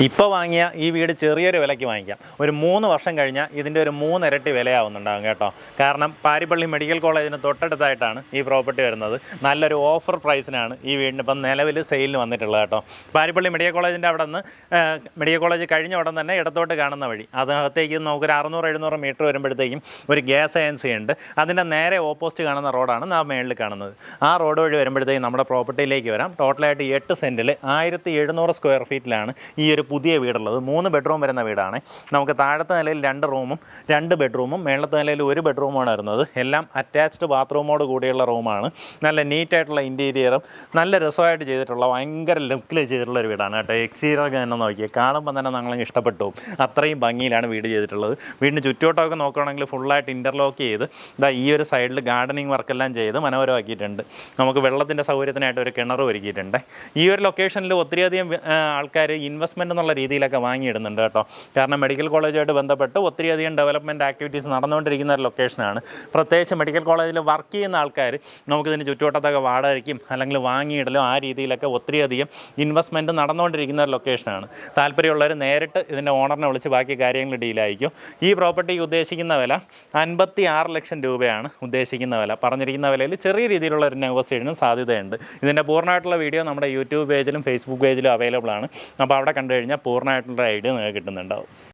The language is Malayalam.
ഇപ്പോൾ വാങ്ങിയ ഈ വീട് ചെറിയൊരു വിലയ്ക്ക് വാങ്ങിക്കാം. ഒരു മൂന്ന് വർഷം കഴിഞ്ഞാൽ ഇതിന്റെ ഒരു മൂന്നിരട്ടി വിലയാവുന്നുണ്ടാകും കേട്ടോ. കാരണം പാരിപ്പള്ളി മെഡിക്കൽ കോളേജിന് തൊട്ടടുത്തായിട്ടാണ് ഈ പ്രോപ്പർട്ടി വരുന്നത്. നല്ലൊരു ഓഫർ പ്രൈസിനാണ് ഈ വീടിന് ഇപ്പം നിലവിൽ സെയിലിന് വന്നിട്ടുള്ളത് കേട്ടോ. പാരിപ്പള്ളി മെഡിക്കൽ കോളേജിന്റെ അവിടെ നിന്ന് മെഡിക്കൽ കോളേജ് കഴിഞ്ഞ ഉടൻ തന്നെ ഇടത്തോട്ട് കാണുന്ന വഴി. അതിനകത്തേക്ക് നമുക്കൊരു അറുന്നൂറ് എഴുന്നൂറ് മീറ്റർ വരുമ്പോഴത്തേക്കും ഒരു ഗ്യാസ് ഏജൻസി ഉണ്ട്. അതിന്റെ നേരെ ഓപ്പോസിറ്റ് കാണുന്ന റോഡാണ് നാം മേളിൽ കാണുന്നത്. ആ റോഡ് വഴി വരുമ്പോഴത്തേക്കും നമ്മുടെ പ്രോപ്പർട്ടിയിലേക്ക് വരാം. ടോട്ടലായിട്ട് എട്ട് സെന്റിൽ ആയിരത്തി എഴുന്നൂറ് സ്ക്വയർ ഫീറ്റിലാണ് ഈ ഒരു പുതിയ വീടുള്ളത്. മൂന്ന് ബെഡ്റൂം വരുന്ന വീടാണ്. നമുക്ക് താഴത്തെ നിലയിൽ രണ്ട് റൂമും രണ്ട് ബെഡ്റൂമും മേളത്തെ നിലയിൽ ഒരു ബെഡ്റൂമാണ് വരുന്നത്. എല്ലാം അറ്റാച്ച്ഡ് ബാത്റൂമോട് കൂടിയുള്ള റൂമാണ് നല്ല നീറ്റായിട്ടുള്ള ഇന്റീരിയറും നല്ല രസമായിട്ട് ചെയ്തിട്ടുള്ള ഭയങ്കര ലുക്കിൽ ചെയ്തിട്ടുള്ള ഒരു വീടാണ് കേട്ടോ. എക്സ്റ്റീരിയർ തന്നെ നോക്കി കാണുമ്പോൾ തന്നെ നമ്മളെ ഇഷ്ടപ്പെട്ടു. അത്രയും ഭംഗിയിലാണ് വീട് ചെയ്തിട്ടുള്ളത്. വീടിന് ചുറ്റോട്ടമൊക്കെ നോക്കുകയാണെങ്കിൽ ഫുള്ളായിട്ട് ഇന്റർലോക്ക് ചെയ്ത് ഇതാ ഈ ഒരു സൈഡിൽ ഗാർഡനിങ് വർക്കെല്ലാം ചെയ്ത് മനോഹരമാക്കിയിട്ടുണ്ട്. നമുക്ക് വെള്ളത്തിന്റെ സൗകര്യത്തിനായിട്ട് ഒരു കിണർ ഒരുക്കിയിട്ടുണ്ട്. ഈ ഒരു ലൊക്കേഷനിൽ ഒത്തിരിയധികം ആൾക്കാർ ഇൻവെസ്റ്റ്മെന്റ് എന്നുള്ള രീതിയിലൊക്കെ വാങ്ങിയിടുന്നുണ്ട് കേട്ടോ. കാരണം മെഡിക്കൽ കോളേജുമായിട്ട് ബന്ധപ്പെട്ട് ഒത്തിരിയധികം ഡെവലപ്മെന്റ് ആക്ടിവിറ്റീസ് നടന്നുകൊണ്ടിരിക്കുന്ന ഒരു ലൊക്കേഷനാണ് പ്രത്യേകിച്ച് മെഡിക്കൽ കോളേജിൽ വർക്ക് ചെയ്യുന്ന ആൾക്കാർ നമുക്കിതിന് ചുറ്റുവട്ടത്തൊക്കെ വാടകയ്ക്കും അല്ലെങ്കിൽ വാങ്ങിയിടലും ആ രീതിയിലൊക്കെ ഒത്തിരിയധികം ഇൻവെസ്റ്റ്മെന്റ് നടന്നുകൊണ്ടിരിക്കുന്ന ഒരു ലൊക്കേഷനാണ് താല്പര്യമുള്ളവർ നേരിട്ട് ഇതിന്റെ ഓണറിനെ വിളിച്ച് ബാക്കി കാര്യങ്ങൾ ഡീലായിരിക്കും ഈ പ്രോപ്പർട്ടി ഉദ്ദേശിക്കുന്ന വില അൻപത്തി ആറ് ലക്ഷം രൂപയാണ് ഉദ്ദേശിക്കുന്ന വില. പറഞ്ഞിരിക്കുന്ന വിലയിൽ ചെറിയ രീതിയിലുള്ള ഒരു നെഗോസിയേഷനും സാധ്യതയുണ്ട്. ഇതിന്റെ പൂർണമായിട്ടുള്ള വീഡിയോ നമ്മുടെ യൂട്യൂബ് പേജിലും ഫേസ്ബുക്ക് പേജിലും അവൈലബിൾ ആണ്. അപ്പോൾ അവിടെ കണ്ടു കഴിഞ്ഞാൽ പൂർണമായിട്ടുള്ള ഐഡിയ നിങ്ങൾക്ക് കിട്ടുന്നുണ്ടാവും.